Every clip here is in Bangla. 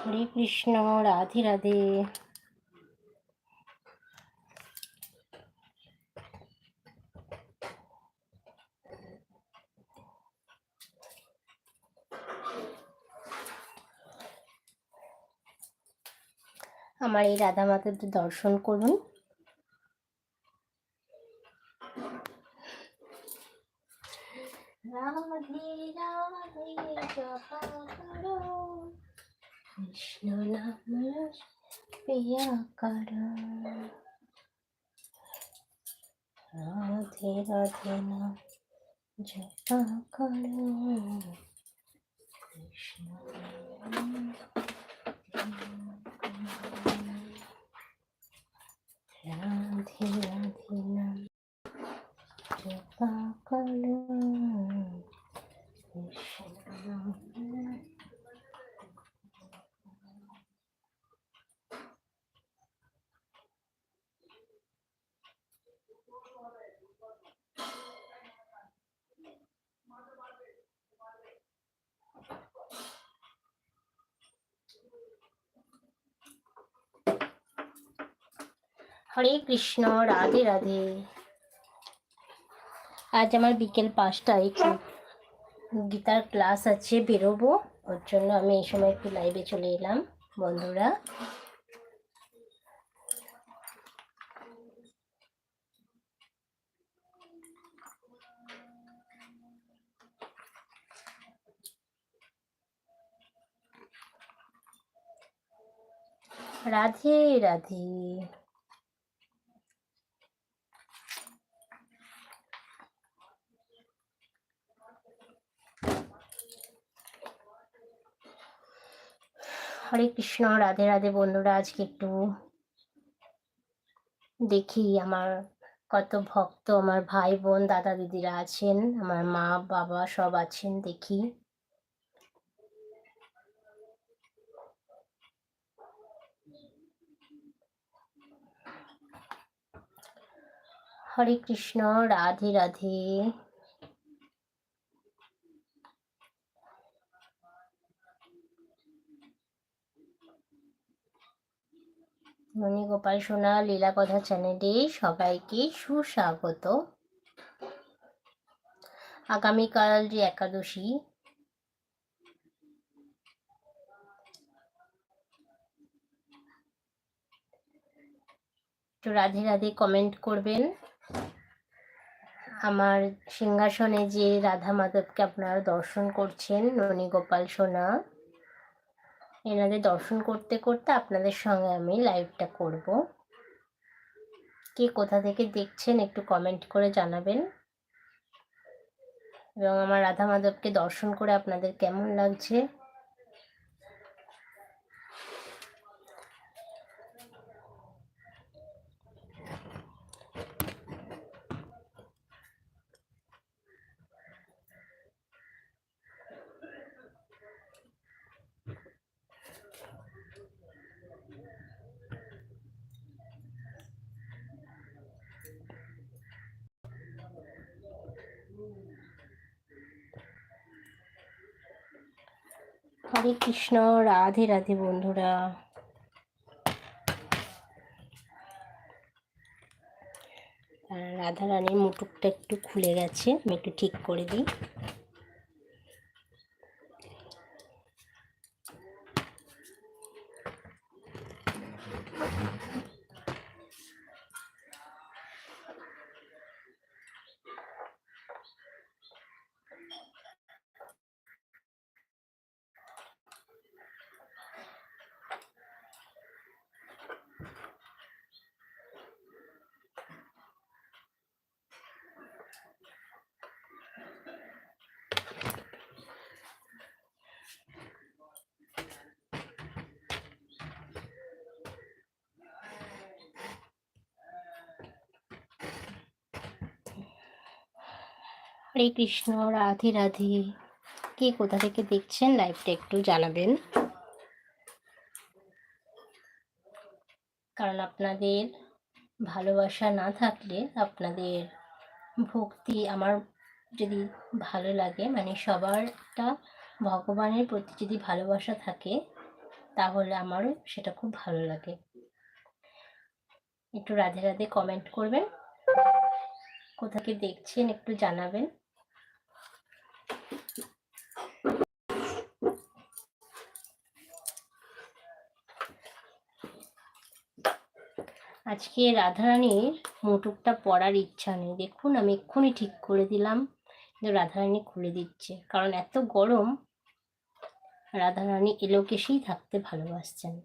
হরে কৃষ্ণ রাধে রাধে। আমার এই রাধা মাতাদের দর্শন করুন রাধে রাধে জপা করো কৃষ্ণ নাম প্রিয়া করো রাধে নাম জপা কৃষ্ণ নাম রাধে রাধে নাম জপা করো কৃষ্ণ নাম হরে কৃষ্ণ, রাধে রাধে। আজ আমার বিকেল পাঁচটায় একটু গীতার ক্লাস আছে, বেরোবো। ওর জন্য আমি এই সময় একটু লাইভে চলে এলাম, বন্ধুরা। রাধে রাধে। হরে কৃষ্ণ, রাধে রাধে বন্ধুরা। আজকে একটু দেখি আমার কত ভক্ত, আমার ভাই বোন, দাদা দিদিরা আছেন, আমার মা, বাবা সব আছেন, দেখি। হরে কৃষ্ণ, রাধে রাধে। মণি গোপাল সোনা লীলা কথা চ্যানেলে সবাইকে সুস্বাগত। আগামীকাল যে একাদশী রাধে রাধে কমেন্ট করবেন। আমার সিংহাসনে যে রাধা মাধবকে আপনারা দর্শন করছেন ননী গোপাল সোনা এনাদের দর্শন করতে করতে আপনাদের সঙ্গে আমি লাইভটা করব। কে কোথা থেকে দেখছেন একটু কমেন্ট করে জানাবেন। এবং আমার রাধা মাধবকে দর্শন করে আপনাদের কেমন লাগছে? হরে কৃষ্ণ, রাধে রাধে বন্ধুরা। রাধা রানীর মুটুকটা একটু খুলে গেছে, আমি একটু ঠিক করে দিই। হরে কৃষ্ণ, রাধে রাধে। কে কোথা থেকে দেখছেন? লাইভটা একটু জানাবেন। কারণ আপনাদের ভালোবাসা না থাকলে আপনাদের ভক্তি আমার যদি ভালো লাগে মানে সবারটা ভগবানের প্রতি যদি ভালোবাসা থাকে, তাহলে আমারও সেটা খুব ভালো লাগে। একটু রাধে রাধে কমেন্ট করবেন। কোথা থেকে দেখছেন একটু জানাবেন। আজকে রাধারানীর মুটুকটা পরার ইচ্ছা নেই। দেখুন, আমি এক্ষুনি ঠিক করে দিলাম যে রাধারানী খুলে দিচ্ছে। কারণ এত গরম, রাধারানী এলোকেশেই থাকতে ভালোবাসছেন।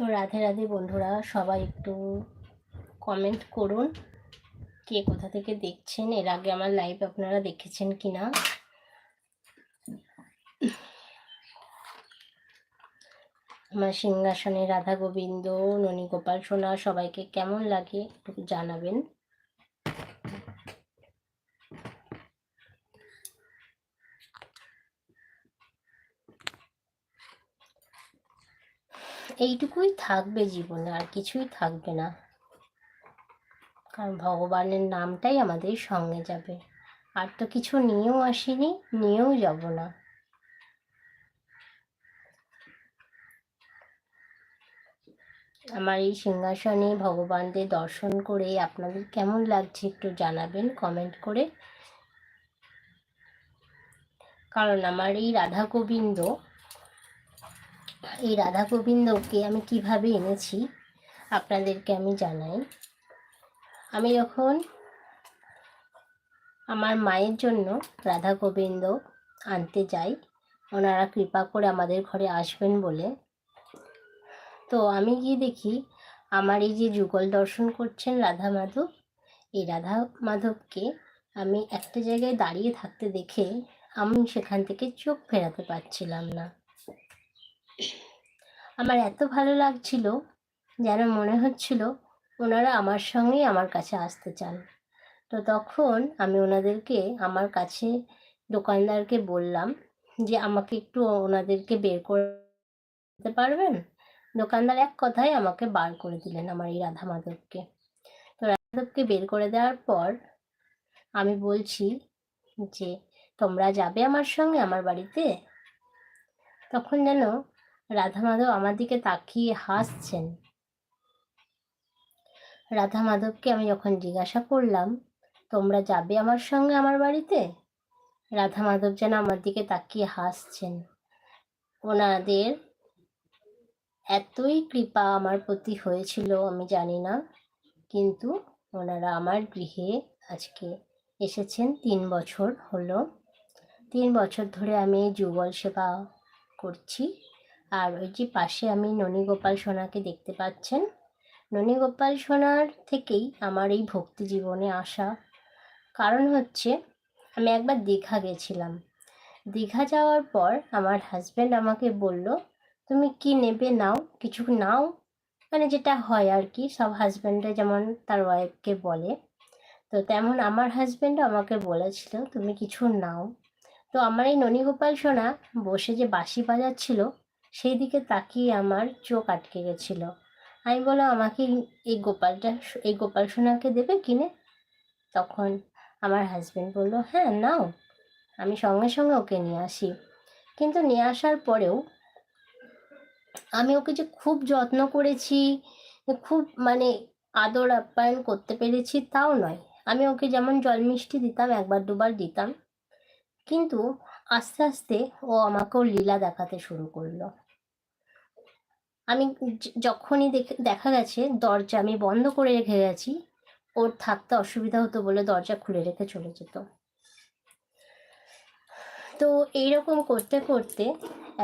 তো রাধে রাধে বন্ধুরা, সবাই একটু কমেন্ট করুন কে কোথা থেকে দেখছেন। এর আগে আমার লাইভ আপনারা দেখেছেন কি না আমার সিংহাসনে রাধা গোবিন্দ, ননী গোপাল সোনা, সবাইকে কেমন লাগে একটু জানাবেন। এইটুকুই থাকবে জীবনে, আর কিছুই থাকবে না। কারণ ভগবানের নামটাই আমাদের সঙ্গে যাবে। আর তো কিছু নিয়েও আসিনি, নিয়েও যাব না। আমার এই সিংহাসনে ভগবানদের দর্শন করে আপনাদের কেমন লাগছে একটু জানাবেন কমেন্ট করে। কারণ আমার এই রাধা গোবিন্দ এই রাধা গোবিন্দকে আমি কীভাবে এনেছি, আপনাদেরকে আমি জানাই। আমি যখন আমার মায়ের জন্য রাধা গোবিন্দ আনতে যাই, ওনারা কৃপা করে আমাদের ঘরে আসবেন বলে। তো আমি গিয়ে দেখি আমার এই যে যুগল দর্শন করছেন রাধা মাধব এই রাধা মাধবকে আমি একটা জায়গায় দাঁড়িয়ে থাকতে দেখে আমি সেখান থেকে চোখ ফেরাতে পারছিলাম না। আমার এত ভালো লাগছিল যেন মনে হচ্ছিল ওনারা আমার সঙ্গেই আমার কাছে আসতে চান। তো তখন আমি ওনাদেরকে, আমার কাছে দোকানদারকে বললাম যে, আমাকে একটু ওনাদেরকে বের করতে পারবেন? দোকানদার এক কথায় আমাকে বার করে দিলেন আমার এই রাধা মাধবকে। তো রাধা মাধবকে বের করে দেওয়ার পর আমি বলছি যে, তোমরা যাবে আমার সঙ্গে আমার বাড়িতে? তখন যেন রাধা মাধব আমার দিকে তাকিয়ে হাসছেন। রাধা মাধবকে আমি যখন জিজ্ঞাসা করলাম, তোমরা যাবে আমার সঙ্গে আমার বাড়িতে? রাধা মাধব যেন আমার দিকে তাকিয়ে হাসছেন। ওনাদের এতই কৃপা আমার প্রতি হয়েছিল আমি জানি না, কিন্তু ওনারা আমার গৃহে আজকে এসেছেন তিন বছর হলো। তিন বছর ধরে আমি যুগল সেবা করছি। আর ওই যে পাশে আমি ননীগোপাল সোনাকে দেখতে পাচ্ছেন। ননীগোপাল সোনার থেকেই আমার এই ভক্তি জীবনে আসা। কারণ হচ্ছে, আমি একবার দীঘা গেছিলাম। দীঘা যাওয়ার পর আমার হাজব্যান্ড আমাকে বলল, তুমি কি নেবে নাও, কিছু নাও? মানে যেটা হয় আর কি, সব হাজব্যান্ডরা যেমন তার ওয়াইফকে বলে। তো তেমন আমার হাজব্যান্ডও আমাকে বলেছিল, তুমি কিছু নাও। তো আমার এই ননীগোপাল সোনা বসে যে বাঁশি বাজাচ্ছিল সেই দিকে তাকিয়ে আমার চোখ আটকে গেছিল। আমি বললাম, আমাকে এই গোপালটা, এই গোপাল সোনাকে দেবে কিনে? তখন আমার হাজব্যান্ড বলল হ্যাঁ নাও। আমি সঙ্গে সঙ্গে ওকে নিয়ে আসি। কিন্তু নিয়ে আসার পরেও আমি ওকে যে খুব যত্ন করেছি, খুব মানে আদর আপ্যায়ন করতে পেরেছি তাও নয়। আমি ওকে যেমন জল মিষ্টি দিতাম, একবার দুবার দিতাম। কিন্তু আস্তে আস্তে ও আমাকেও লীলা দেখাতে শুরু করল। আমি যখনই দেখা গেছে দরজা আমি বন্ধ করে রেখে গেছি, ওর থাকতে অসুবিধা হতো বলে দরজা খুলে রেখে চলে যেত। তো এইরকম করতে করতে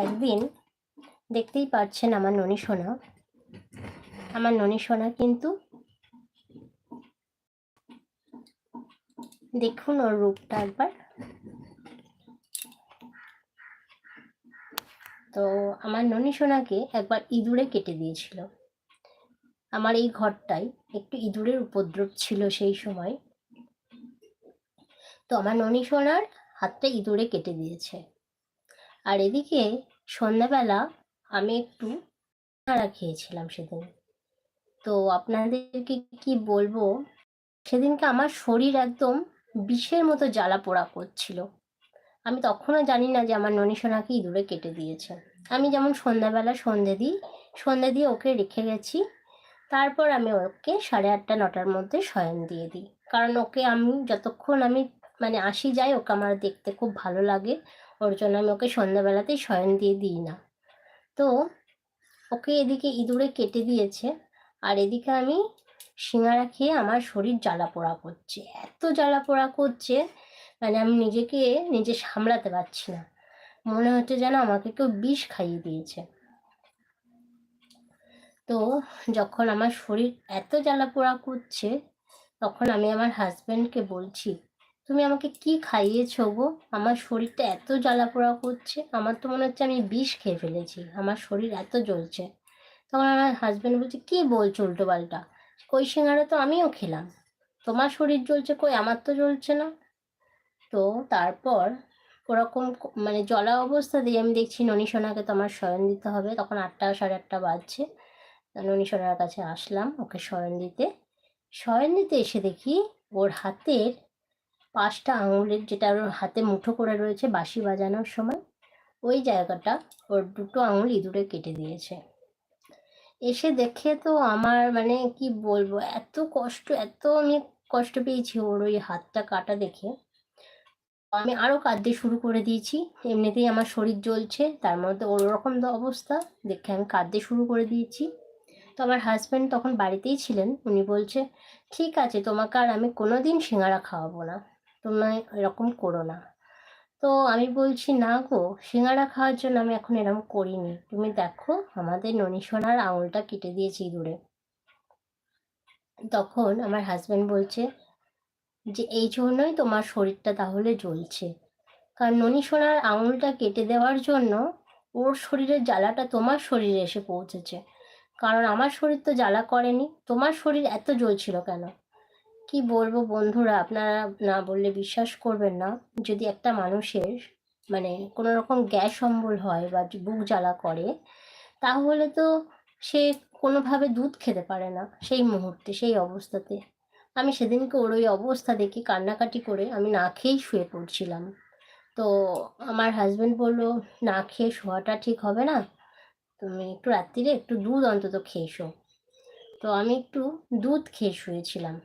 একদিন দেখতেই পাচ্ছেন আমার ননী সোনা। আমার ননী সোনা কিন্তু দেখুন ওর রূপটা একবার। তো আমার ননি সোনাকে একবার ইঁদুরে কেটে দিয়েছিল। আমার এই ঘরটায় একটু ইঁদুরের উপদ্রব ছিল সেই সময়। তো আমার ননি সোনার হাতটা ইঁদুরে কেটে দিয়েছে। আর এদিকে সন্ধ্যাবেলা আমি একটু সিঙ্গারা খেয়েছিলাম সেদিন। তো আপনাদেরকে কি বলব? সেদিনকে আমার শরীর একদম বিষের মতো জ্বালা পোড়া করছিল। আমি তখনও জানি না যে আমার ননী সোনাকে ইঁদুরে কেটে দিয়েছে। আমি যেমন সন্ধ্যাবেলা সন্ধে দিই, সন্ধে দিয়ে ওকে রেখে গেছি। তারপর আমি ওকে সাড়ে আটটা, নটার মধ্যে শয়ন দিয়ে দিই। কারণ ওকে আমি যতক্ষণ আমি মানে আসি যাই, ওকে আমার দেখতে খুব ভালো লাগে। ওর জন্য আমি ওকে সন্ধ্যাবেলাতেই শয়ন দিয়ে দিই না। তো ওকে এদিকে ইঁদুরে কেটে দিয়েছে। আর এদিকে আমি সিঙ্গারা খেয়ে আমার শরীর জ্বালা পোড়া করছে। এত জ্বালা পোড়া করছে মানে আমি নিজেকে নিজে সামলাতে পারছি না। মনে হচ্ছে যেন আমাকে কেউ বিষ খাইয়ে দিয়েছে। তো যখন আমার শরীর এত জ্বালা পোড়া করছে, তখন আমি আমার হাজব্যান্ডকে বলছি, তুমি আমাকে কি খাইয়েছো গো? আমার শরীরটা এত জ্বালা পোড়া করছে, আমার তো মনে হচ্ছে আমি বিষ খেয়ে ফেলেছি, আমার শরীর এত জ্বলছে। তখন আমার হাজব্যান্ড বলছে, কি বলছো উল্টো পাল্টা কই সিঙ্গারা তো আমিও খেলাম। তোমার শরীর জ্বলছে কই? আমার তো জ্বলছে না। তো তারপর ওরকম মানে জলা অবস্থা দিয়ে আমি দেখছি ননী সোনাকে তো আমার শয়ন দিতে হবে। তখন আটটা, সাড়ে আটটা বাজছে। ননী সোনার কাছে আসলাম ওকে শয়ন দিতে। শয়ন দিতে এসে দেখি ওর হাতের পাঁচটা আঙুলের যেটা ওর হাতে মুঠো করে রয়েছে বাঁশি বাজানোর সময়, ওই জায়গাটা ওর দুটো আঙুল ইঁদুরে কেটে দিয়েছে। এসে দেখে তো আমার মানে কি বলব, এত কষ্ট, এত আমি কষ্ট পেয়েছি ওর ওই হাতটা কাটা দেখে। আমি আরও কাঁদতে শুরু করে দিয়েছি। এমনিতেই আমার শরীর জ্বলছে, তার মধ্যে ওরকম অবস্থা, দেখে আমি কাঁদতে শুরু করে দিয়েছি। তো আমার হাজব্যান্ড তখন বাড়িতেই ছিলেন, উনি বলছে, ঠিক আছে, তোমাকে আর আমি কোনো দিন সিঙ্গারা খাওয়াবো না, তুমি এরকম করো না। তো আমি বলছি, না গো, সিঙ্গারা খাওয়ার জন্য আমি এখন এরকম করিনি। তুমি দেখো, আমাদের ননী সোনার আঙুলটা কেটে দিয়েছি দূরে তখন আমার হাজব্যান্ড বলছে যে এই জন্যই তোমার শরীরটা তাহলে জ্বলছে। কারণ ননী সোনার আঙুলটা কেটে দেওয়ার জন্য ওর শরীরের জ্বালাটা তোমার শরীরে এসে পৌঁছেছে। কারণ আমার শরীর তো জ্বালা করেনি, তোমার শরীর এত জ্বলছিল কেন? কি বলব বন্ধুরা, আপনারা না বললে বিশ্বাস করবেন না। যদি একটা মানুষের মানে কোনো রকম গ্যাস অম্বল হয় বা বুক জ্বালা করে, তাহলে তো সে কোনোভাবে দুধ খেতে পারে না সেই মুহূর্তে, সেই অবস্থাতে। আমি সেদিনকে ওর ওই অবস্থা দেখে কান্নাকাটি করে আমি না খেয়েই শুয়ে পড়ছিলাম। তো আমার হাজব্যান্ড বলল, না খেয়ে শোয়াটা ঠিক হবে না। তুমি একটু রাত্রিরে একটু দুধ অন্তত খেয়ে শো। তো আমি একটু দুধ খেয়ে শুয়েছিলাম।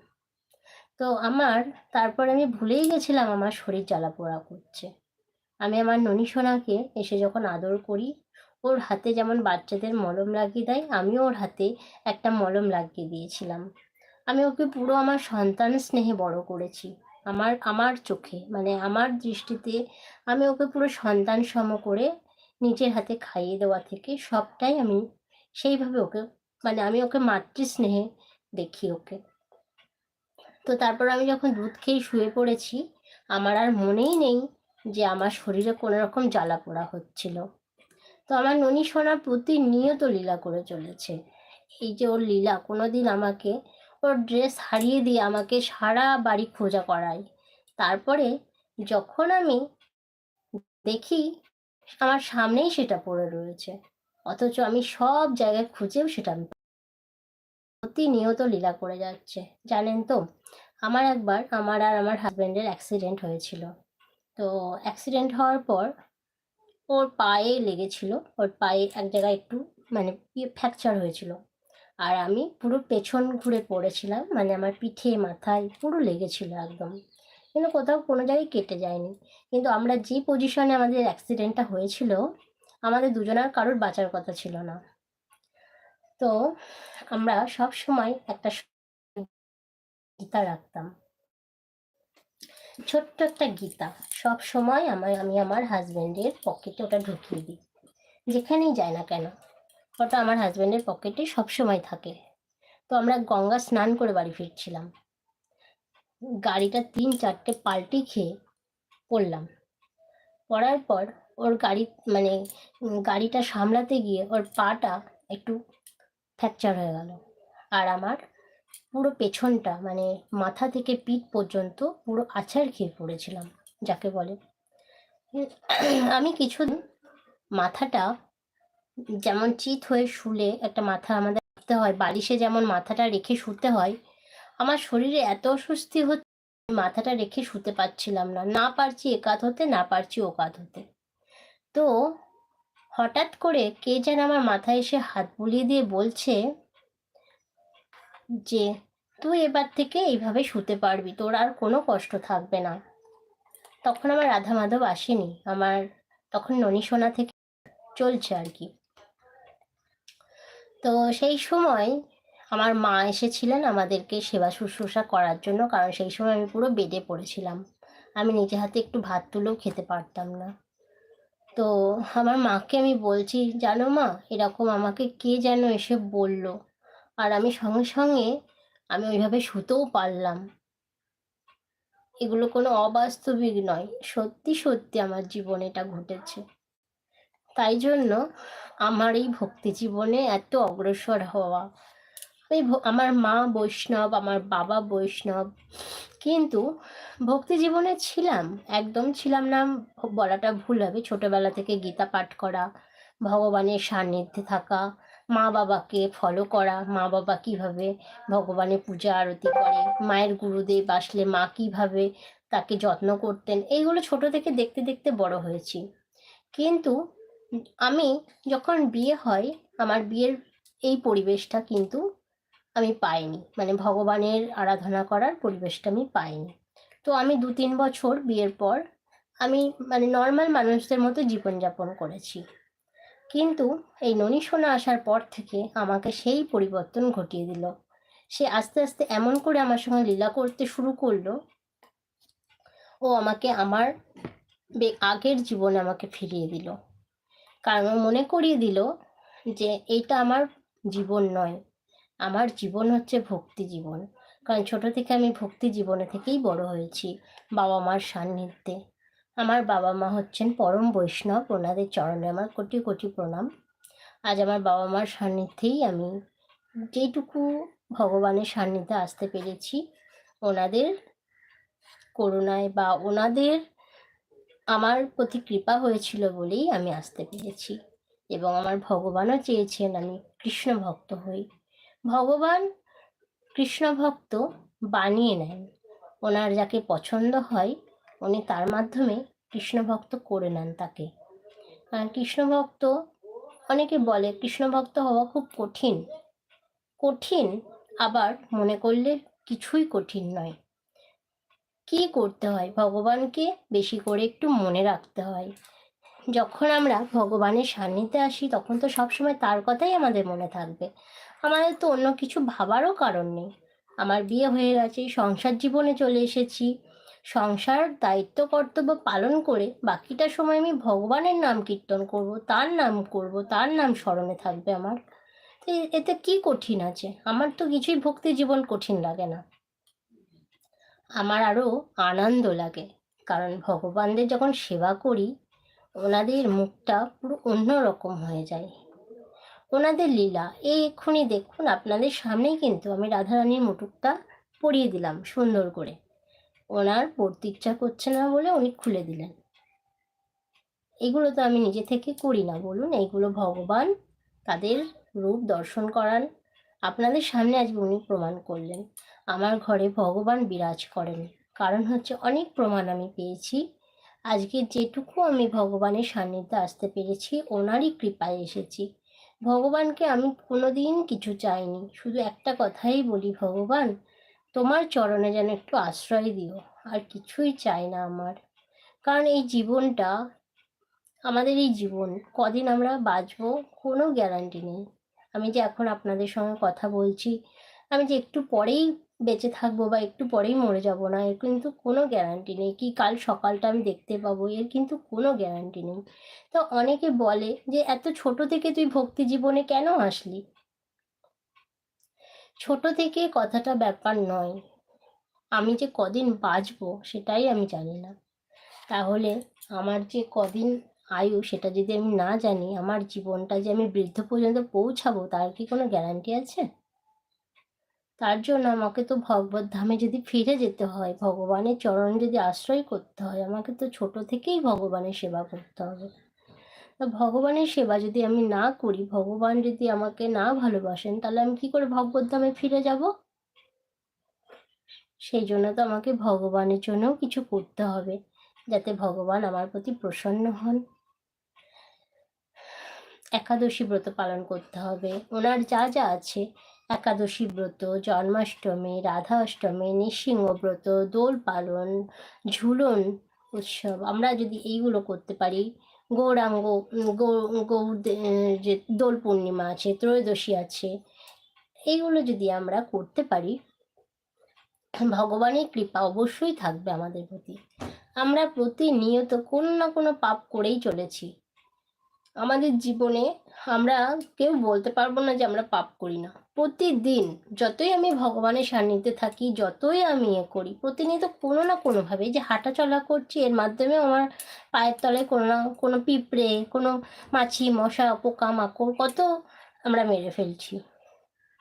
তো আমার, তারপর আমি ভুলেই গেছিলাম আমার শরীর জ্বালা পোড়া করছে। আমি আমার ননী সোনাকে এসে যখন আদর করি, ওর হাতে যেমন বাচ্চাদের মলম লাগিয়ে দেয়, আমিও ওর হাতে একটা মলম লাগিয়ে দিয়েছিলাম। আমি ওকে পুরো আমার সন্তান স্নেহে বড় করেছি। আমার আমার চোখে মানে আমার দৃষ্টিতে আমি ওকে পুরো সন্তান সম করে নিজের হাতে খাইয়ে দেওয়া থেকে সবটাই আমি সেইভাবে ওকে মানে আমি ওকে মাতৃস্নেহে দেখি ওকে। তো তারপর আমি যখন দুধ খেয়ে শুয়ে পড়েছি, আমার আর মনেই নেই যে আমার শরীরে কোনো রকম জ্বালা পোড়া হচ্ছিল। তো আমার ননী সোনা প্রতিনিয়ত লীলা করে চলেছে। এই যে ওর লীলা কোনো দিন আমাকে ওর ড্রেস হারিয়ে দিয়ে আমাকে সারা বাড়ি খোঁজা করায়। তারপরে যখন আমি দেখি আমার সামনেই সেটা পড়ে রয়েছে, অথচ আমি সব জায়গায় খুঁজেও সেটা আমি প্রতিনিয়ত লীলা করে যাচ্ছে। জানেন তো, আমার একবার আমার আর আমার হাজব্যান্ডের অ্যাক্সিডেন্ট হয়েছিল। তো অ্যাক্সিডেন্ট হওয়ার পর ওর পায়ে লেগেছিল, ওর পায়ে এক জায়গায় একটু মানে ফ্র্যাকচার হয়েছিল। আর আমি পুরো পেছন ঘুরে পড়েছিলাম মানে আমার পিঠে, মাথায় পুরো লেগেছিল একদম। কিন্তু কোথাও কোনো জায়গায় কেটে যায়নি। কিন্তু আমরা যে পজিশনে আমাদের অ্যাক্সিডেন্টটা হয়েছিল, আমাদের দুজনের কারোর বাঁচার কথা ছিল না। তো আমরা সব সময় একটা গীতা রাখতাম। ছোট্ট একটা গীতা। সব সময় আমার আমি আমার হাজব্যান্ডের পকেটে ওটা ঢুকিয়ে দিই। যেখানেই যায় না কেন। ওটা আমার হাজব্যান্ডের পকেটে সব সময় থাকে। তো আমরা গঙ্গা স্নান করে বাড়ি ফিরছিলাম। গাড়িটা তিন চারটে পাল্টি খেয়ে পড়লাম। পড়ার পর ওর গাড়ি মানে গাড়িটা সামলাতে গিয়ে ওর পাটা একটু ফ্র্যাকচার হয়ে গেল। আর আমার পুরো পেছনটা মানে মাথা থেকে পিঠ পর্যন্ত পুরো আছাড় খেয়ে পড়েছিলাম, যাকে বলে। আমি কিছুদিন মাথাটা যেমন চিত হয়ে শুলে একটা মাথা আমাদের রাখতে হয়, বালিশে যেমন মাথাটা রেখে শুতে হয়, আমার শরীরে এত অস্বস্তি হচ্ছে মাথাটা রেখে শুতে পারছিলাম না না পারছি একাত হতে, না পারছি ওকাত হতে। তো হঠাৎ করে কে যেন আমার মাথায় এসে হাত বুলিয়ে দিয়ে বলছে যে, তুই এবার থেকে এইভাবে শুতে পারবি, তোর আর কোনো কষ্ট থাকবে না। তখন আমার রাধা মাধব আসেনি, আমার তখন ননীসোনা থেকে চলছে আর কি। তো সেই সময় আমার মা এসেছিলেন আমাদেরকে সেবা শুশ্রূষা করার জন্য, কারণ সেই সময় আমি পুরো বেডে পড়েছিলাম। আমি নিজে হাতে একটু ভাত তুলেও খেতে পারতাম না। তো আমার মাকে আমি বলছি, জানো মা, এরকম আমাকে কে যেন এসে বলল, আর আমি সঙ্গে সঙ্গে আমি ওইভাবে শুতেও পারলাম। এগুলো কোনো অবাস্তবিক নয়, সত্যি সত্যি আমার জীবনে এটা ঘটেছে। তাই জন্য আমার এই ভক্তি জীবনে এত অগ্রসর হওয়া। ভ- আমার মা বৈষ্ণব, আমার বাবা বৈষ্ণব, কিন্তু ভক্তি জীবনে ছিলাম, একদম ছিলাম না, বলাটা ভুল হবে, ছোটবেলা থেকে গীতা পাঠ করা, ভগবানের সান্নিধ্যে থাকা, মা বাবাকে ফলো করা, মা বাবা কীভাবে ভগবানের পূজা আরতি করে, মায়ের গুরুদেব আসলে মা কীভাবে তাকে যত্ন করতেন, এইগুলো ছোট থেকে দেখতে দেখতে বড় হয়েছি। কিন্তু আমি যখন বিয়ে হয়, আমার বিয়ের এই পরিবেশটা কিন্তু আমি পাইনি। মানে ভগবানের আরাধনা করার পরিবেশটা আমি পাইনি। তো আমি দু তিন বছর বিয়ের পর আমি মানে নর্মাল মানুষদের মতো জীবনযাপন করেছি। কিন্তু এই ননী সোনা আসার পর থেকে আমাকে সেই পরিবর্তন ঘটিয়ে দিল। সে আস্তে আস্তে এমন করে আমার সঙ্গে লীলা করতে শুরু করল। ও আমাকে আমার আগের জীবনে আমাকে ফিরিয়ে দিল। কারণ মনে করিয়ে দিল যে এইটা আমার জীবন নয়। আমার জীবন হচ্ছে ভক্তি জীবন। কারণ ছোট থেকে আমি ভক্তি জীবনে থেকেই বড় হয়েছি বাবা মার সান্নিধ্যে। আমার বাবা মা হচ্ছেন পরম বৈষ্ণব, ওনাদের চরণে আমার কোটি কোটি প্রণাম। আজ আমার বাবা মার সান্নিধ্যেই আমি যেটুকু ভগবানের সান্নিধ্যে আসতে পেরেছি, ওনাদের করুণায় বা ওনাদের আমার প্রতি কৃপা হয়েছিল বলেই আমি আসতে পেরেছি এবং আমার ভগবানও চেয়েছেন আমি কৃষ্ণ ভক্ত হই। ভগবান কৃষ্ণ ভক্ত বানিয়ে নেন। ওনার যাকে পছন্দ হয়, উনি তার মাধ্যমে কৃষ্ণ ভক্ত করে নেন তাকে। কারণ কৃষ্ণ ভক্ত, অনেকে বলে কৃষ্ণ ভক্ত হওয়া খুব কঠিন। কঠিন আবার মনে করলে কিছুই কঠিন নয়। কি করতে হয়? ভগবানকে বেশি করে একটু মনে রাখতে হয়। যখন আমরা ভগবানের সান্নিধ্যে আসি, তখন তো সবসময় তার কথাই আমাদের মনে থাকবে। আমাদের তো অন্য কিছু ভাবারও কারণ নেই। আমার বিয়ে হয়ে গেছে, সংসার জীবনে চলে এসেছি। সংসার, দায়িত্ব, কর্তব্য পালন করে বাকিটা সময় আমি ভগবানের নাম কীর্তন করব, তার নাম করব, তার নাম স্মরণে থাকবে আমার। তো এতে কি কঠিন আছে? আমার তো কিছুই ভক্তি জীবন কঠিন লাগে না। আমার আরও আনন্দ লাগে। কারণ ভগবানদের যখন সেবা করি, ওনাদের মুখটা পুরো অন্য রকম হয়ে যায়। ওনাদের লীলা, এই এক্ষুনি দেখুন, আপনাদের সামনেই কিন্তু আমি রাধারানীর মুটুকটা পরিয়ে দিলাম সুন্দর করে। ওনার ইচ্ছা করছে না বলে উনি খুলে দিলেন। এগুলো তো আমি নিজে থেকে করি না, বলুন। এইগুলো ভগবান তাদের রূপ দর্শন করান। আপনাদের সামনে আজকে উনি প্রমাণ করলেন। আমার ঘরে ভগবান বিরাজ করেন। কারণ হচ্ছে অনেক প্রমাণ আমি পেয়েছি। আজকে যেটুকু আমি ভগবানের সান্নিধ্যে আসতে পেরেছি, ওনারই কৃপায় এসেছি। ভগবানকে আমি কোনোদিন কিছু চাইনি, শুধু একটা কথাই বলি, ভগবান, তোমার চরণে যেন একটু আশ্রয় দিও, আর কিছুই চাই না আমার। কারণ এই জীবনটা, আমাদের এই জীবন, কদিন আমরা বাঁচবো কোনো গ্যারান্টি নেই। আমি যে এখন আপনাদের সঙ্গে কথা বলছি, আমি যে একটু পরেই বেঁচে থাকব বা একটু পরেই মরে যাব না, এর কিন্তু কোনো গ্যারান্টি নেই। কি কাল সকালটা আমি দেখতে পাবো, এর কিন্তু কোনো গ্যারান্টি নেই। তো অনেকে বলে যে, এত ছোট থেকে তুই ভক্তি জীবনে কেন আসলি? ছোট থেকে কথাটা ব্যাপার নয়। আমি যে কদিন বাঁচবো সেটাই আমি জানি না। তাহলে আমার যে কদিন আয়ু সেটা যদি আমি না জানি, আমার জীবনটা যে আমি বৃদ্ধ পর্যন্ত পৌঁছাবো, তার কি কোনো গ্যারান্টি আছে? তার জন্য আমাকে তো ভগবত ধামে যদি ফিরে যেতে হয়, ভগবানের চরণ যদি আশ্রয় করতে হয়, আমাকে তো ছোট থেকেই ভগবানের সেবা করতে হবে। তো ভগবানের সেবা যদি আমি না করি, ভগবান যদি আমাকে না ভালোবাসেন, তাহলে আমি কি করে ভগবত ধামে ফিরে যাব? সেই জন্য তো আমাকে ভগবানের জন্যও কিছু করতে হবে, যাতে ভগবান আমার প্রতি প্রসন্ন হন। একাদশী ব্রত পালন করতে হবে। ওনার যা যা আছে একাদশী ব্রত, জন্মাষ্টমী রাধা অষ্টমী নৃসিংহ ব্রত, দোল পালন, ঝুলন উৎসব। আমরা যদি এইগুলো করতে পারি, গৌরাঙ্গ গৌর যে দোল পূর্ণিমা আছে, ত্রয়োদশী আছে, এইগুলো যদি আমরা করতে পারি, ভগবানের কৃপা অবশ্যই থাকবে আমাদের প্রতি। আমরা প্রতিনিয়ত কোনো না কোনো পাপ করেই চলেছি। আমাদের জীবনে আমরা কেউ বলতে পারব না যে আমরা পাপ করি না। প্রতিদিন যতই আমি ভগবানের সান্নিধ্যে থাকি, যতই আমি এ করি, প্রতিনিয়ত কোনো না কোনোভাবে যে হাঁটা চলা করছি, এর মাধ্যমে আমার পায়ের তলায় কোনো না কোনো পিঁপড়ে, কোনো মাছি, মশা পোকা মাকড় কত আমরা মেরে ফেলছি।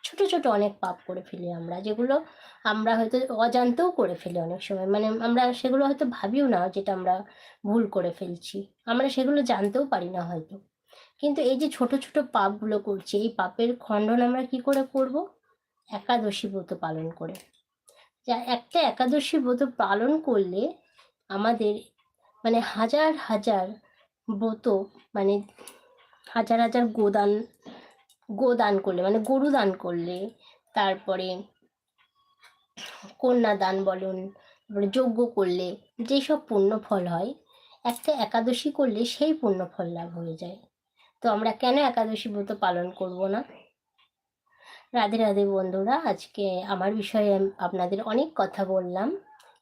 ছোট ছোট অনেক পাপ করে ফেলি আমরা, যেগুলো আমরা হয়তো অজান্তেও করে ফেলি অনেক সময়। মানে আমরা সেগুলো হয়তো ভাবিও না যেটা আমরা ভুল করে ফেলছি। আমরা সেগুলো জানতেও পারি না হয়তো। কিন্তু এই যে ছোট ছোট পাপগুলো করছি, এই পাপের খণ্ডন আমরা কি করে করব? একাদশী ব্রত পালন করে। যা একটা একাদশী ব্রত পালন করলে আমাদের মানে হাজার হাজার ব্রত মানে হাজার হাজার গোদান গোদান করলে মানে গরু দান করলে, তারপরে কন্যা দান বলুন, তারপরে যজ্ঞ করলে, যেসব পুণ্য ফল হয়, একটা একাদশী করলে সেই পুণ্য ফল লাভ হয়ে যায়। তো আমরা কেন একাদশী ব্রত পালন করব না? রাধে রাধে বন্ধুরা, আজকে আমার বিষয়ে আপনাদের অনেক কথা বললাম।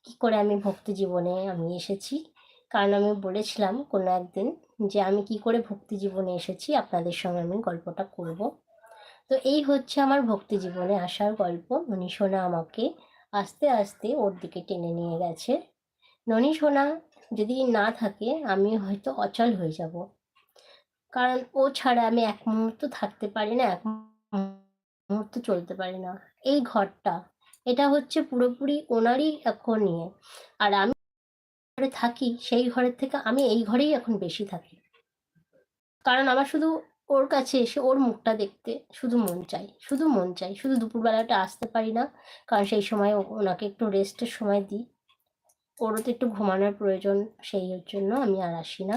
কি করে আমি ভক্তি জীবনে আমি এসেছি? কারণ আমি বলেছিলাম কোনো একদিন যে আমি কি করে ভক্তি জীবনে এসেছি, আপনাদের সঙ্গে আমি গল্পটা করব। তো এই হচ্ছে আমার ভক্তি জীবনে আসার গল্প। ননী সোনা আমাকে আস্তে আস্তে ওর দিকে টেনে নিয়ে গেছে। ননী সোনা, যদি না থাকে, আমি হয়তো অচল হয়ে যাব। কারণ ও ছাড়া আমি এক মুহূর্ত থাকতে পারি না, এক মুহূর্ত চলতে পারি না। এই ঘরটা, এটা হচ্ছে পুরোপুরি ওনারই এখন নিয়ে। আর আমি ঘরে থাকি, সেই ঘরের থেকে আমি এই ঘরেই এখন বেশি থাকি। কারণ আমার শুধু ওর কাছে এসে ওর মুখটা দেখতে শুধু মন চাই, শুধু মন চাই, শুধু দুপুরবেলাটা আসতে পারি না, কারণ সেই সময় ওনাকে একটু রেস্টের সময় দিই। ওরও তো একটু ঘুমানোর প্রয়োজন, সেই জন্য আমি আর আসি না।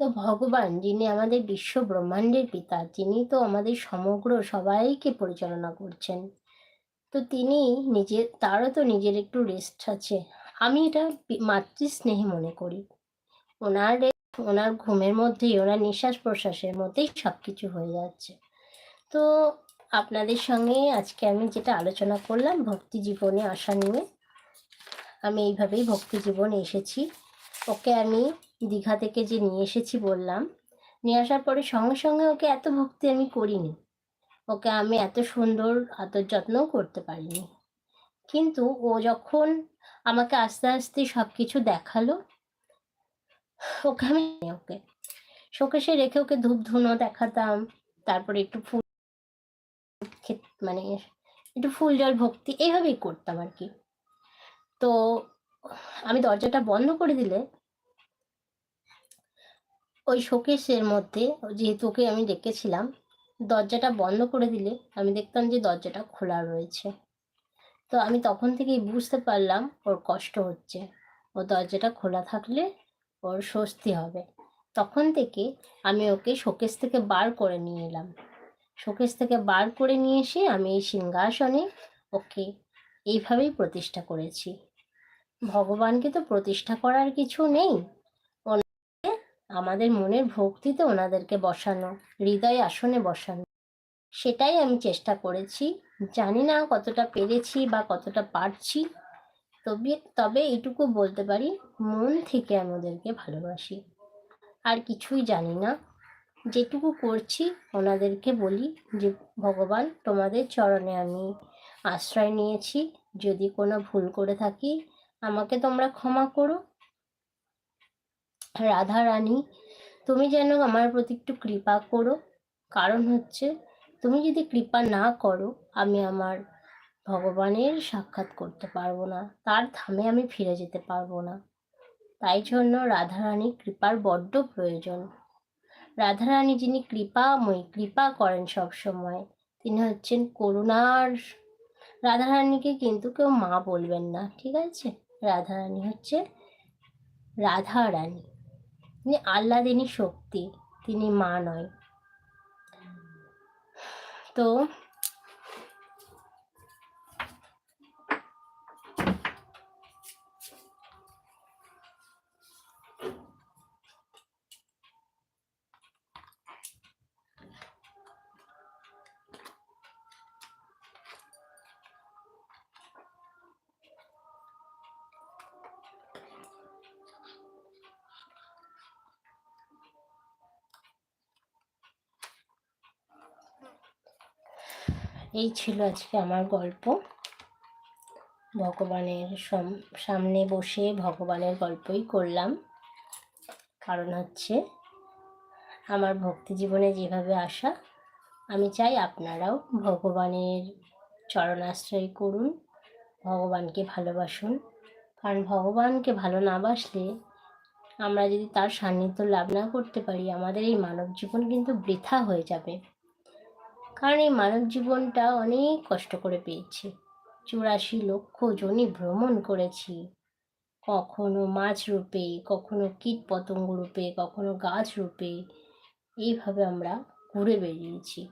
তো ভগবান, যিনি আমাদের বিশ্ব ব্রহ্মাণ্ডের পিতা যিনি তো আমাদের সমগ্র সবাইকে পরিচালনা করছেন। তো তিনি নিজে, তারও তো নিজের একটু রেস্ট আছে। আমি এটা মাতৃস্নেহী মনে করি। ওনার ওনার ঘুমের মধ্যেই, ওনার নিঃশ্বাস প্রশ্বাসের মধ্যেই সব কিছু হয়ে যাচ্ছে। তো আপনাদের সঙ্গে আজকে আমি যেটা আলোচনা করলাম, ভক্তি জীবনে আসা নিয়ে, আমি এইভাবেই ভক্তি জীবনে এসেছি। ওকে আমি দীঘা থেকে যে নিয়ে এসেছি বললাম, নিয়ে আসার পরে সঙ্গে সঙ্গে ওকে এত ভক্তি আমি করিনি। ওকে আমি এত সুন্দর আদর যত্নও করতে পারিনি। কিন্তু ও যখন আমাকে আস্তে আস্তে সব কিছু দেখাল, ওকে আমি ওকে শোকেশে রেখে ওকে ধূপ ধুনো দেখাতাম, তারপরে একটু ফুল মানে একটু ফুল জল ভক্তি, এইভাবেই করতাম আর কি। তো আমি দরজাটা বন্ধ করে দিলে ওই শোকেসের মধ্যে যেহেতু ওকে আমি রেখেছিলাম দরজাটা বন্ধ করে দিলে আমি দেখতাম যে দরজাটা খোলা রয়েছে। তো আমি তখন থেকেই বুঝতে পারলাম ওর কষ্ট হচ্ছে। ও দরজাটা খোলা থাকলে ওর স্বস্তি হবে। তখন থেকে আমি ওকে শোকেস থেকে বার করে নিয়ে এলাম। শোকেস থেকে বার করে নিয়ে এসে আমি এই সিংহাসনে ওকে এইভাবেই প্রতিষ্ঠা করেছি। ভগবানকে তো প্রতিষ্ঠা করার কিছু নেই। আমাদের মনের ভক্তিতে ওনাদেরকে বসানো, হৃদয় আসনে বসানো। সেটাই আমি চেষ্টা করেছি। জানি না কতটা পেরেছি বা কতটা পারছি। তবে তবে এটুকু বলতে পারি, মন থেকে আমি ওদেরকে ভালোবাসি। আর কিছুই জানি না। যেটুকু করছি, ওনাদেরকে বলি যে, ভগবান, তোমাদের চরণে আমি আশ্রয় নিয়েছি। যদি কোনো ভুল করে থাকি, আমাকে তোমরা ক্ষমা করো। রাধা রানী, তুমি যেন আমার প্রতি একটু কৃপা করো। কারণ হচ্ছে, তুমি যদি কৃপা না করো, আমি আমার ভগবানের সাক্ষাৎ করতে পারব না। তার ধামে আমি ফিরে যেতে পারব না। তাই জন্য রাধারানীর কৃপার বড্ড প্রয়োজন। রাধারানী যিনি কৃপাময়ী, কৃপা করেন সব সময়, তিনি হচ্ছেন করুণার রাধারানীকে কিন্তু কেউ মা বলবেন না, ঠিক আছে? রাধারানী হচ্ছে রাধা রানী। তিনি আহ্লাদিনী শক্তি তিনি মা নয়। তো এই ছিল আজকে আমার গল্প। ভগবানের সম- সামনে বসে ভগবানের গল্পই করলাম। কারণ হচ্ছে, আমার ভক্তি জীবনে যেভাবে আসা, আমি চাই আপনারাও ভগবানের চরণাশ্রয় করুন, ভগবানকে ভালোবাসুন। কারণ ভগবানকে ভালো না বাসলে আমরা যদি তার সান্নিধ্য লাভ না করতে পারি, আমাদের এই মানব জীবন কিন্তু বৃথা হয়ে যাবে। কারণ এই মানব জীবনটা অনেক কষ্ট করে পেয়েছি। চুরাশি লক্ষ জনই ভ্রমণ করেছি। কখনো মাছ রূপে, কখনো কীট পতঙ্গ রূপে, কখনো গাছ রূপে। এইভাবে আমরা ঘুরে বেরিয়েছি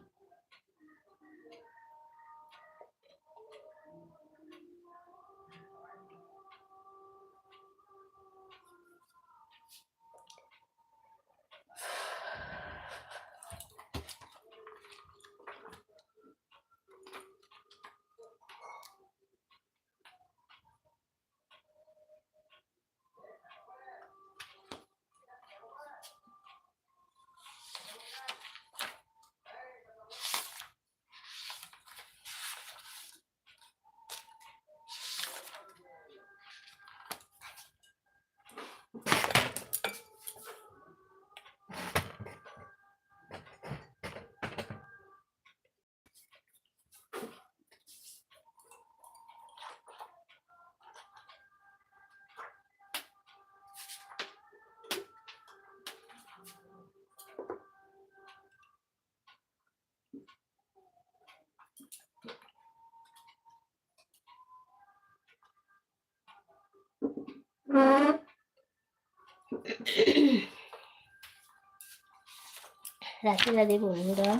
রাধে রাধে বন্ধুরা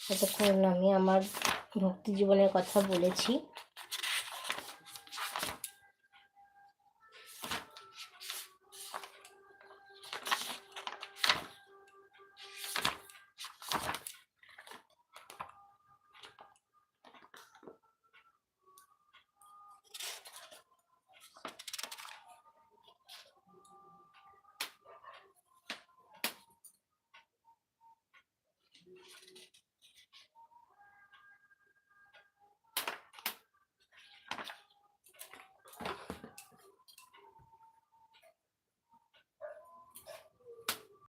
এতক্ষণ আমি আমার ভক্তি জীবনের কথা বলেছি।